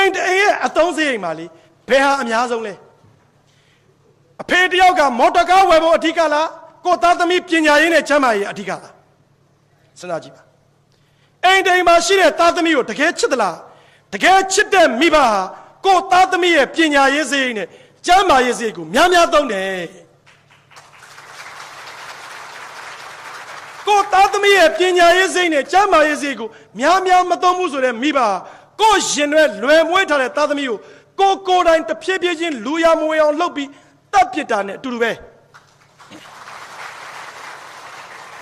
အိမ်တအိမ်ရဲ့အသုံးစရိတ်မှာလေဘယ်ဟာအများဆုံးလဲအဖေတယောက်ကမော်တော်ကားဝယ်ဖို့အဓိကလားကိုသားသမီးပညာရေးနဲ့ကျန်းမာရေးအဓိကလားစဉ်းစားကြည့်ပါအိမ်တိမ်မှာရှိတဲ့သားသမီးကိုတကယ်ချစ်သလားတကယ်ချစ်တဲ့မိဘဟာကိုသားသမီးရဲ့ပညာရေးစရိတ်နဲ့ကျန်းမာရေးစရိတ်ကိုများများသုံးတယ်ကိုသားသမီးရဲ့ပညာရေးစိတ်နဲ့ကျမ်းမာရေးစိတ်ကိုများများမသုံးဘူးဆိုတဲ့မိဘဟာ ကိုရင်ရွယ်လွယ်မွေးထားတဲ့သားသမီးကိုကိုကိုယ်တိုင်တဖြည်းဖြည်းချင်းလူရမွေအောင်လှုပ်ပြီးတပ်ပစ်တာနဲ့အတူတူပဲ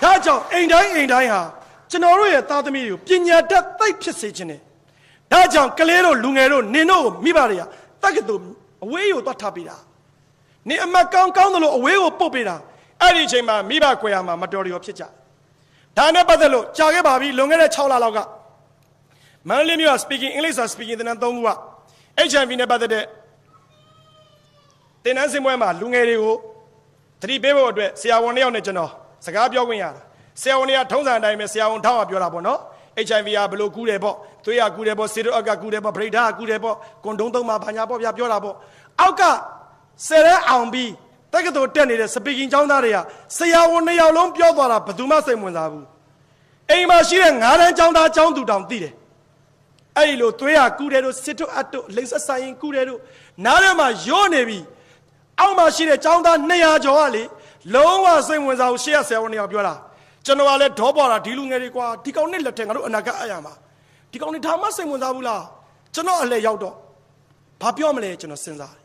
ဒါကြောင့်အိမ်တိုင်းအိမ်တိုင်းဟာကျွန်တော်တို့ရဲ့သားသမီးတွေကိုပညာတတ်သိပ်ဖြစ်စေခြင်းနဲ့ဒါကြောင့်ကလေးတို့လူငယ်တို့နင်တို့ကိုမိဘတွေကတက္ကသိုလ်အဝေးကိုသွားထားပေးတာနေအမတ်ကောင်းကောင်းသလိုအဝေးကိုပုတ်ပေးတာအဲ့ဒီအချိန်မှာမိဘကွယ်ရမှာမတော်တရောဖြစ်ကြဒါနဲ့ပတ်သက်လို့ကြာခဲ့ပါပြီလွန်ခဲ့တဲ့6လလောက်က မန္တလေးမြို့က speaking English ဆို speaking သင်တန်း၃ခုက HIV နဲ့ပတ်သက်တဲ့သင်တန်းစင်ပွဲမှာလူငယ်တွေကိုသတိပေးဖို့အတွက်ဆရာဝန်တစ်ယောက်နဲ့ကျွန်တော်စကားပြောခွင့်ရတာဆရာဝန်တွေကထုံးစံအတိုင်းပဲဆရာဝန်ထောက်အောင်ပြောတာပေါ့နော် HIV ကဘယ်လိုကူးတယ်ပေါ့သွေးရကူးတယ်ပေါ့ဆီရိုအက်ကကူးတယ်ပေါ့ဗရိဒါကကူးတယ်ပေါ့ကွန်ဒုံးသုံးမှာဘာညာပေါ့ဗျာပြောတာပေါ့အောက်ကဆယ်ရဲအောင်ပြီးတက္ကသိုလ်တက်နေတဲ့စပီကင်ကျောင်းသားတွေကဆရာဝန်နှစ်ယောက်လုံးပြောသွားတာဘယ်သူမှစိတ်ဝင်စားဘူးအိမ်မှာရှိတဲ့ငါးတန်းကျောင်းသားကျောင်းသူတောင်သိတယ် အဲ့ဒီလိုသွေးရကူးတယ်တို့စစ်တို့အတ်တို့လိမ့်ဆက်ဆိုင်ရင်ကူးတယ်တို့နားထဲမှာရော့နေပြီအောက်မှာရှိတဲ့ကျောင်းသား200ကျော်ကလေလုံးဝစိတ်ဝင်စားဘူးရှေ့ရဆရာဝန်နှစ်ယောက်ပြောတာကျွန်တော်ကလည်းဒေါပွားတာဒီလူငယ်တွေကွာဒီကောင်နဲ့လက်ထက်ငါတို့အနာဂတ်အရာမှာဒီကောင်တွေဒါမှစိတ်ဝင်စားဘူးလားကျွန်တော်အလှည့်ရောက်တော့ဘာပြောမလဲကျွန်တော်စဉ်းစားတယ်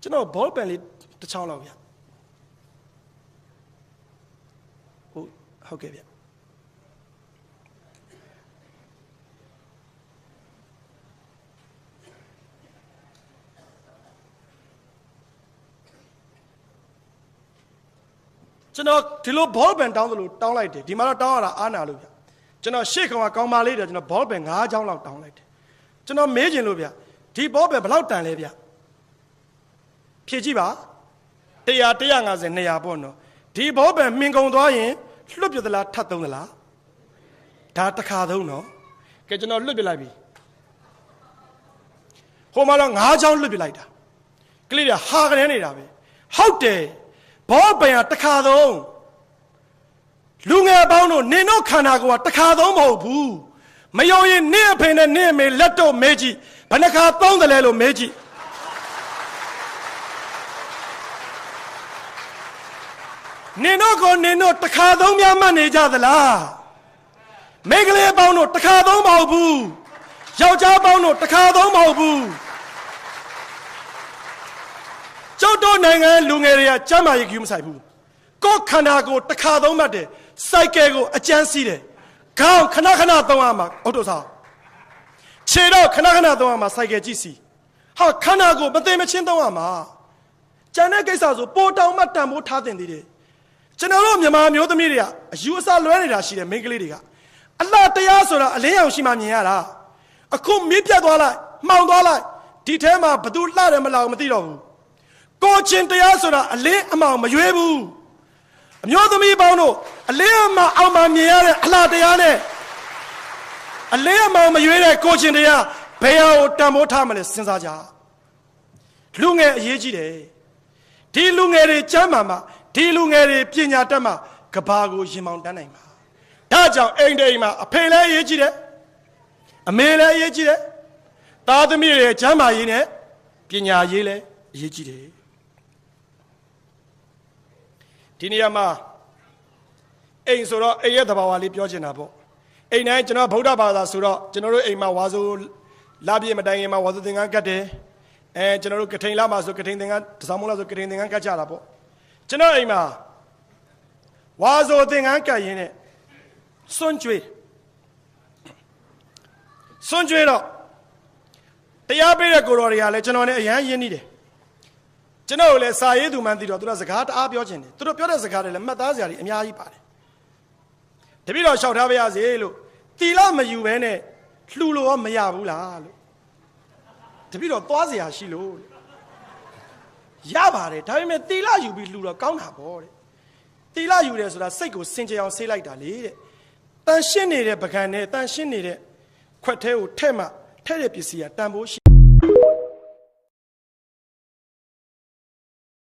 ကျွန်တော်ဘောပန်လေးတစ်ချောင်းလောက်ဗျဟုတ်ဟုတ်ကဲ့ဗျ ကျွန်တော်ဒီလိုဘောပန်တောင်းသလိုတောင်းလိုက်တယ်ဒီမှာတော့တောင်းရတာအားနာလို့ဗျကျွန်တော်ရှေ့ကောင်ကကောင်းပါလေးတယ်ကျွန်တော်ဘောပန်၅ချောင်းလောက်တောင်းလိုက်တယ်ကျွန်တော်မေးချင်လို့ဗျဒီဘောပန်ဘယ်လောက်တန်လဲဗျဖြည့်ကြည့်ပါ100 150 200ပေါ့နော်ဒီဘောပန်မှင်ကုန်သွားရင်လွတ်ပြသလားထပ်သုံးသလားဒါတစ်ခါသုံးနော်ကဲကျွန်တော်လွတ်ပြလိုက်ပြီဟိုမှာတော့၅ချောင်းလွတ်ပြလိုက်တာကလေးတွေဟာကလေးနေတာပဲဟုတ်တယ် ဘောပန်ကတစ်ခါသုံးလူငယ်ပေါင်းတို့နင်တို့ခန္ဓာကိုယ်ကတစ်ခါသုံးမဟုတ်ဘူးမယုံရင်နင့်အဖေနဲ့နင့်အမေလက်တော့မဲကြည့်ဘယ်နှခါသုံးတယ်လဲလို့မဲကြည့်နင်တို့ကိုနင်တို့တစ်ခါသုံးများမှတ်နေကြသလားမိန်းကလေးပေါင်းတို့တစ်ခါသုံးမဟုတ်ဘူးယောက်ျားပေါင်းတို့တစ်ခါသုံးမဟုတ်ဘူးကျုပ်တို့ နိုင်ငံလူငယ်တွေကကျမ်းမာရေးကြီးမဆိုင်ဘူးကိုယ်ခန္ဓာကိုယ်တစ်ခါသုံးမှတ်တယ်စိုက်ကဲကိုအကျန်းစီးတယ်ခေါင်းခဏခဏသုံးရမှာအုတ်တို့စားခြေတော့ခဏခဏသုံးရမှာစိုက်ကဲကြည့်စီဟာခန္ဓာကိုယ်မသိမချင်းသုံးရမှာကျန်တဲ့ကိစ္စဆိုပိုတောင်မှတန်ဖိုးထားတင်သေးတယ်ကျွန်တော်တို့မြန်မာမျိုးသမီးတွေကအယူအဆလွဲနေတာရှိတယ်မိန်းကလေးတွေကအလှတရားဆိုတာအလင်းရောင်ရှိမှမြင်ရတာအခုမီးပြတ်သွားလိုက်မှောင်သွားလိုက်ဒီထဲမှာဘသူလှတယ်မလားမသိတော့ဘူး ကိုချင်းတရားဆိုတာအလင်းအမောင်မရွေးဘူးအမျိုးသမီးပေါင်းတို့အလင်းအမောင်အောင်မှမြင်ရတဲ့အလှတရားနဲ့အလင်းအမောင်မရွေးတဲ့ကိုချင်းတရားဘယ်ဟာကိုတန်ဖိုးထားမလဲစဉ်းစားကြလူငယ်အရေးကြီးတယ်ဒီလူငယ်တွေကျမ်းမာမှာဒီလူငယ်တွေပညာတတ်မှကဘာကိုရင်မောင်တန်းနိုင်မှာဒါကြောင့်အိမ်တိမ်မှာအဖေလည်းအရေးကြီးတယ်အမေလည်းအရေးကြီးတယ်သားသမီးတွေကျမ်းမာရေးနဲ့ပညာရေးလည်းအရေးကြီးတယ် ဒီနေရာမှာအိမ်ဆိုတော့အိမ်ရဲ့သဘာဝလေးပြောချင်တာပေါ့အိမ်တိုင်းကျွန်တော်ဗုဒ္ဓဘာသာဆိုတော့ကျွန်တော်တို့အိမ်မှာဝါဆိုလာပြည့်မတိုင်ခင်မှာဝါဆိုသင်္ကန်းကတ်တယ်အဲကျွန်တော်တို့ကထိန်လာမှာဆိုကထိန်သင်္ကန်းတစောင်းမလားဆိုကထိန်သင်္ကန်းကတ်ကြတာပေါ့ကျွန်တော်အိမ်မှာဝါဆိုသင်္ကန်းကတ်ရင်းနဲ့စွန့်ကြွေးစွန့်ကြွေးတော့တရားပေးတဲ့ကိုတော်တွေကလည်းကျွန်တော်နဲ့အရန်ရင်းနေတယ် ကျွန်တော်လည်းစာရေးသူမှန်းသိတော့သူတို့စကားတအားပြောချင်တယ်သူတို့ပြောတဲ့စကားတွေလည်းမှတ်သားစရာတွေအများကြီးပါတယ်တပည့်တော်လျှောက်ထားပါရစေလို့တီလာမယူဘဲနဲ့လှူလို့ရောမရဘူးလားလို့တပည့်တော်သွားစရာရှိလို့ရပါတယ်ဒါပေမဲ့တီလာယူပြီးလှူတော့ကောင်းတာပေါ့တဲ့တီလာယူတယ်ဆိုတာစိတ်ကိုစင်ကြယ်အောင်ဆေးလိုက်တာလေတဲ့တန်ရှင်းနေတဲ့ပကံနဲ့တန်ရှင်းနေတဲ့ခွက်သေးကိုထဲ့မှထဲ့တဲ့ပစ္စည်းကတန်ဖိုးရှိ